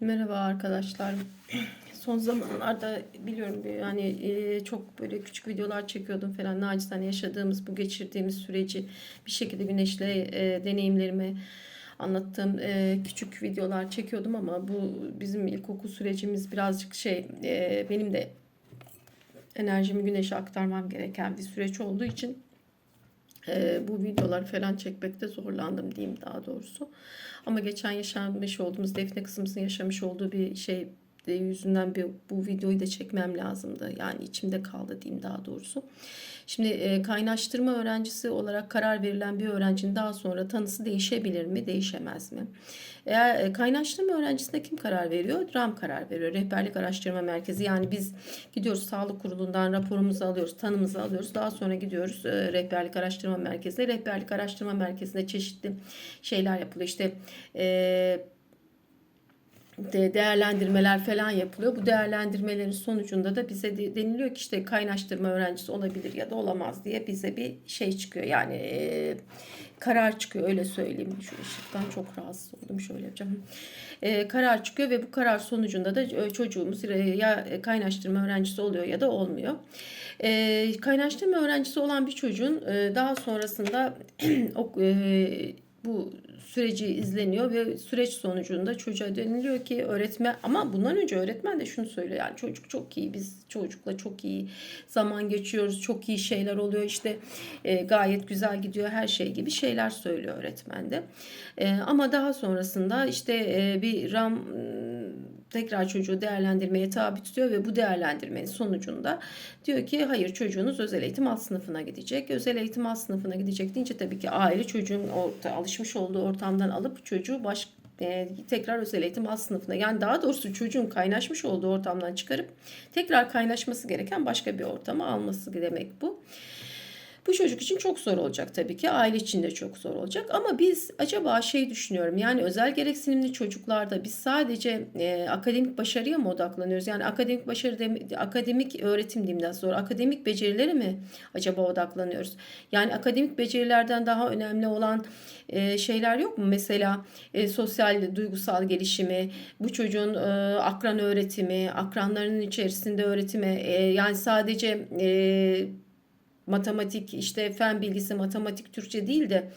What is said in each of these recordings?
Merhaba arkadaşlar. Son zamanlarda biliyorum yani e, çok böyle küçük videolar çekiyordum falan. Nacizane yaşadığımız bu geçirdiğimiz süreci bir şekilde güneşle e, deneyimlerimi anlattığım e, küçük videolar çekiyordum ama bu bizim ilkokul sürecimiz birazcık şey e, benim de enerjimi güneşe aktarmam gereken bir süreç olduğu için e, bu videoları falan çekmekte zorlandım diyeyim daha doğrusu. Ama geçen yaşanmış olduğumuz Defne kızımızın yaşamış olduğu bir şey yüzünden bir, bu videoyu da çekmem lazımdı. Yani içimde kaldı diyeyim daha doğrusu. Şimdi e, kaynaştırma öğrencisi olarak karar verilen bir öğrencinin daha sonra tanısı değişebilir mi, değişemez mi? Eğer e, kaynaştırma öğrencisine kim karar veriyor? RAM karar veriyor. Rehberlik Araştırma Merkezi. Yani biz gidiyoruz sağlık kurulundan raporumuzu alıyoruz, tanımızı alıyoruz. Daha sonra gidiyoruz e, Rehberlik Araştırma Merkezi'ne. Rehberlik Araştırma Merkezi'nde çeşitli şeyler yapılıyor. İşte e, de değerlendirmeler falan yapılıyor. Bu değerlendirmelerin sonucunda da bize de, deniliyor ki işte kaynaştırma öğrencisi olabilir ya da olamaz diye bize bir şey çıkıyor. Yani e, karar çıkıyor öyle söyleyeyim. Şu ışıktan çok rahatsız oldum şöyle yapacağım. E, karar çıkıyor ve bu karar sonucunda da e, çocuğumuz e, ya kaynaştırma öğrencisi oluyor ya da olmuyor. E, kaynaştırma öğrencisi olan bir çocuğun e, daha sonrasında e, bu süreci izleniyor ve süreç sonucunda çocuğa deniliyor ki öğretmen ama bundan önce öğretmen de şunu söylüyor yani çocuk çok iyi biz çocukla çok iyi zaman geçiyoruz çok iyi şeyler oluyor işte e, gayet güzel gidiyor her şey gibi şeyler söylüyor öğretmen de. E, ama daha sonrasında işte e, bir RAM tekrar çocuğu değerlendirmeye tabi tutuyor ve bu değerlendirmenin sonucunda diyor ki hayır çocuğunuz özel eğitim alt sınıfına gidecek. Özel eğitim alt sınıfına gidecek deyince tabii ki aile çocuğun orta, alışmış olduğu ortamdan alıp çocuğu baş, e, tekrar özel eğitim alt sınıfına yani daha doğrusu çocuğun kaynaşmış olduğu ortamdan çıkarıp tekrar kaynaşması gereken başka bir ortama alması demek bu. Bu çocuk için çok zor olacak tabii ki. Aile için de çok zor olacak. Ama biz acaba şey düşünüyorum. Yani özel gereksinimli çocuklarda biz sadece e, akademik başarıya mı odaklanıyoruz? Yani akademik başarı de, akademik öğretim diyeyim daha sonra akademik becerilere mi acaba odaklanıyoruz? Yani akademik becerilerden daha önemli olan e, şeyler yok mu? Mesela e, sosyal duygusal gelişimi, bu çocuğun e, akran öğretimi, akranlarının içerisinde öğretimi e, yani sadece e, matematik işte fen bilgisi matematik Türkçe değil de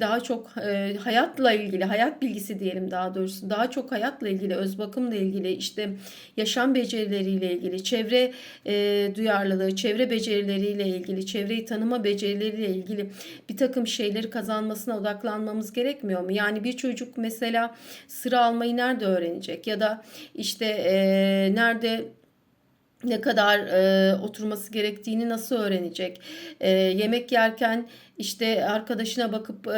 daha çok e, hayatla ilgili hayat bilgisi diyelim daha doğrusu daha çok hayatla ilgili öz bakımla ilgili işte yaşam becerileriyle ilgili çevre e, duyarlılığı çevre becerileriyle ilgili çevreyi tanıma becerileriyle ilgili bir takım şeyleri kazanmasına odaklanmamız gerekmiyor mu? Yani bir çocuk mesela sıra almayı nerede öğrenecek ya da işte e, nerede ne kadar e, oturması gerektiğini nasıl öğrenecek? E, yemek yerken işte arkadaşına bakıp e,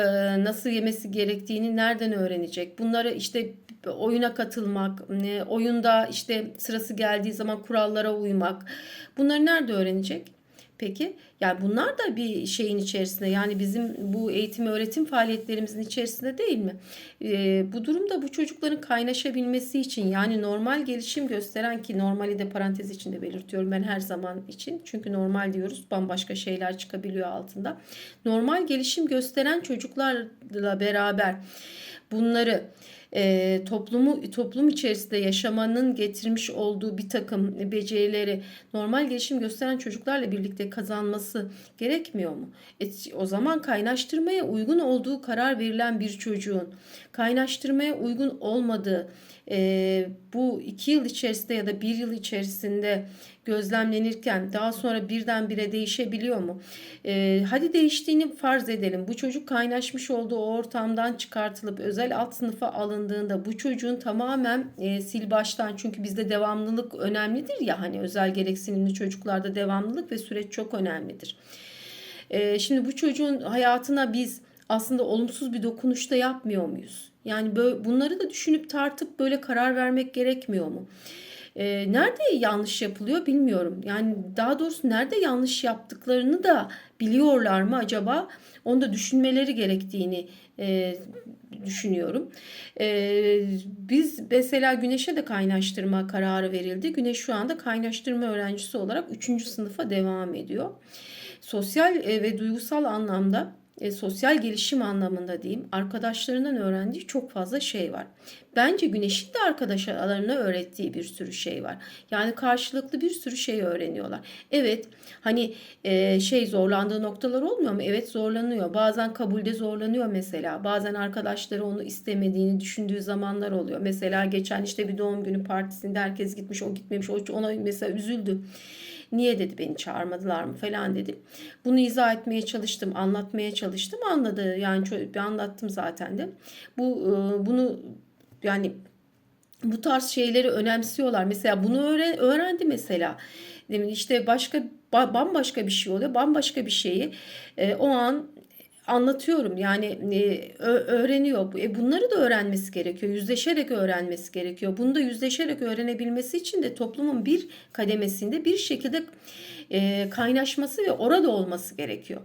nasıl yemesi gerektiğini nereden öğrenecek? Bunları işte oyuna katılmak, e, oyunda işte sırası geldiği zaman kurallara uymak. Bunları nerede öğrenecek? Peki yani bunlar da bir şeyin içerisinde yani bizim bu eğitim öğretim faaliyetlerimizin içerisinde değil mi? Ee, bu durumda bu çocukların kaynaşabilmesi için yani normal gelişim gösteren ki normali de parantez içinde belirtiyorum ben her zaman için. Çünkü normal diyoruz bambaşka şeyler çıkabiliyor altında. Normal gelişim gösteren çocuklarla beraber bunları e, toplumu toplum içerisinde yaşamanın getirmiş olduğu bir takım becerileri normal gelişim gösteren çocuklarla birlikte kazanması gerekmiyor mu? E, o zaman kaynaştırmaya uygun olduğu karar verilen bir çocuğun kaynaştırmaya uygun olmadığı e, bu iki yıl içerisinde ya da bir yıl içerisinde gözlemlenirken daha sonra birdenbire değişebiliyor mu? E, hadi değiştiğini farz edelim. Bu çocuk kaynaşmış olduğu o ortamdan çıkartılıp özel alt sınıfa alındığında bu çocuğun tamamen e, sil baştan çünkü bizde devamlılık önemlidir ya hani özel gereksinimli çocuklarda devamlılık ve süreç çok önemlidir. E, şimdi bu çocuğun hayatına biz aslında olumsuz bir dokunuşta yapmıyor muyuz? Yani böyle, bunları da düşünüp tartıp böyle karar vermek gerekmiyor mu? E, nerede yanlış yapılıyor bilmiyorum. Yani daha doğrusu nerede yanlış yaptıklarını da biliyorlar mı acaba? Onu da düşünmeleri gerektiğini e, düşünüyorum. E, biz mesela Güneş'e de kaynaştırma kararı verildi. Güneş şu anda kaynaştırma öğrencisi olarak 3. sınıfa devam ediyor. Sosyal ve duygusal anlamda e, sosyal gelişim anlamında diyeyim arkadaşlarından öğrendiği çok fazla şey var. Bence Güneş'in de arkadaşlarına öğrettiği bir sürü şey var. Yani karşılıklı bir sürü şey öğreniyorlar. Evet hani e, şey zorlandığı noktalar olmuyor mu? Evet zorlanıyor. Bazen kabulde zorlanıyor mesela. Bazen arkadaşları onu istemediğini düşündüğü zamanlar oluyor. Mesela geçen işte bir doğum günü partisinde herkes gitmiş o gitmemiş. O ona mesela üzüldü. Niye dedi beni çağırmadılar mı falan dedim. Bunu izah etmeye çalıştım, anlatmaya çalıştım. Anladı yani bir anlattım zaten de. Bu e, bunu yani bu tarz şeyleri önemsiyorlar. Mesela bunu öğren, öğrendi mesela. Demin işte başka bambaşka bir şey oluyor. Bambaşka bir şeyi e, o an anlatıyorum. Yani e, öğreniyor. E, bunları da öğrenmesi gerekiyor. Yüzleşerek öğrenmesi gerekiyor. Bunu da yüzleşerek öğrenebilmesi için de toplumun bir kademesinde bir şekilde e, kaynaşması ve orada olması gerekiyor.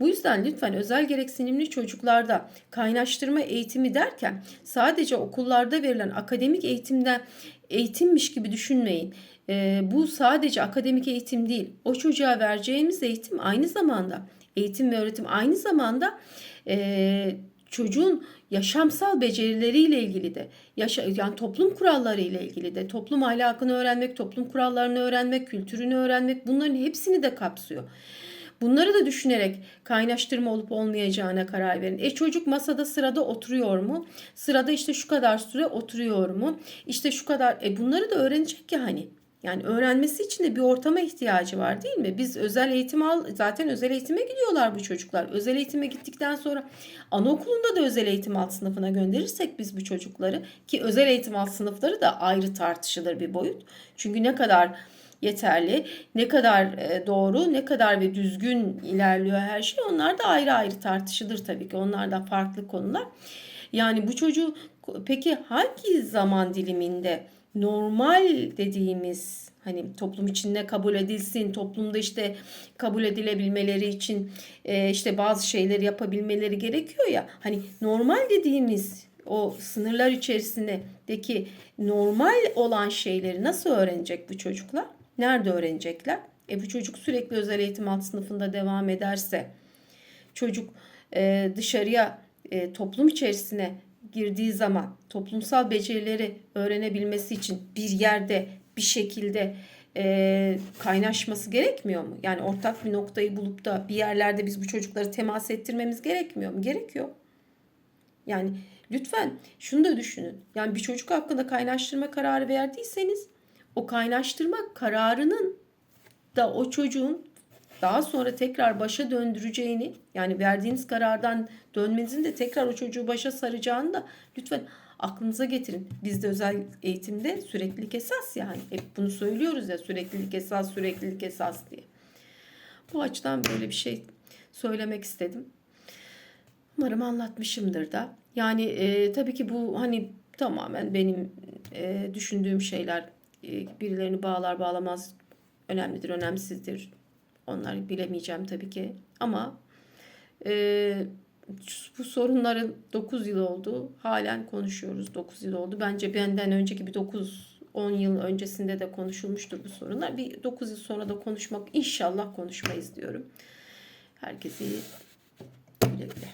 Bu yüzden lütfen özel gereksinimli çocuklarda kaynaştırma eğitimi derken sadece okullarda verilen akademik eğitimden eğitimmiş gibi düşünmeyin. E, bu sadece akademik eğitim değil. O çocuğa vereceğimiz eğitim aynı zamanda eğitim ve öğretim aynı zamanda e, çocuğun yaşamsal becerileriyle ilgili de yaşa, yani toplum kuralları ile ilgili de toplum ahlakını öğrenmek, toplum kurallarını öğrenmek, kültürünü öğrenmek bunların hepsini de kapsıyor. Bunları da düşünerek kaynaştırma olup olmayacağına karar verin. E çocuk masada sırada oturuyor mu? Sırada işte şu kadar süre oturuyor mu? İşte şu kadar e bunları da öğrenecek ya hani. Yani öğrenmesi için de bir ortama ihtiyacı var değil mi? Biz özel eğitim al zaten özel eğitime gidiyorlar bu çocuklar. Özel eğitime gittikten sonra anaokulunda da özel eğitim alt sınıfına gönderirsek biz bu çocukları ki özel eğitim alt sınıfları da ayrı tartışılır bir boyut. Çünkü ne kadar yeterli, ne kadar e, doğru, ne kadar ve düzgün ilerliyor her şey onlar da ayrı ayrı tartışılır tabii ki. Onlar da farklı konular. Yani bu çocuğu peki hangi zaman diliminde normal dediğimiz hani toplum içinde kabul edilsin, toplumda işte kabul edilebilmeleri için e, işte bazı şeyleri yapabilmeleri gerekiyor ya. Hani normal dediğimiz o sınırlar içerisindeki normal olan şeyleri nasıl öğrenecek bu çocuklar? Nerede öğrenecekler? E bu çocuk sürekli özel eğitim alt sınıfında devam ederse, çocuk e, dışarıya e, toplum içerisine girdiği zaman toplumsal becerileri öğrenebilmesi için bir yerde bir şekilde e, kaynaşması gerekmiyor mu? Yani ortak bir noktayı bulup da bir yerlerde biz bu çocukları temas ettirmemiz gerekmiyor mu? Gerekiyor. Yani lütfen şunu da düşünün. Yani bir çocuk hakkında kaynaştırma kararı verdiyseniz o kaynaştırma kararının da o çocuğun daha sonra tekrar başa döndüreceğini yani verdiğiniz karardan dönmenizin de tekrar o çocuğu başa saracağını da lütfen aklınıza getirin. Bizde özel eğitimde süreklilik esas yani. Hep bunu söylüyoruz ya süreklilik esas, süreklilik esas diye. Bu açıdan böyle bir şey söylemek istedim. Umarım anlatmışımdır da. Yani e, tabii ki bu hani tamamen benim e, düşündüğüm şeyler. E, birilerini bağlar bağlamaz önemlidir, önemsizdir. Onları bilemeyeceğim tabii ki. Ama e, bu sorunların 9 yıl oldu. Halen konuşuyoruz. 9 yıl oldu. Bence benden önceki bir 9 10 yıl öncesinde de konuşulmuştur bu sorunlar. Bir 9 yıl sonra da konuşmak inşallah konuşmayız diyorum. Herkese iyi güle güle.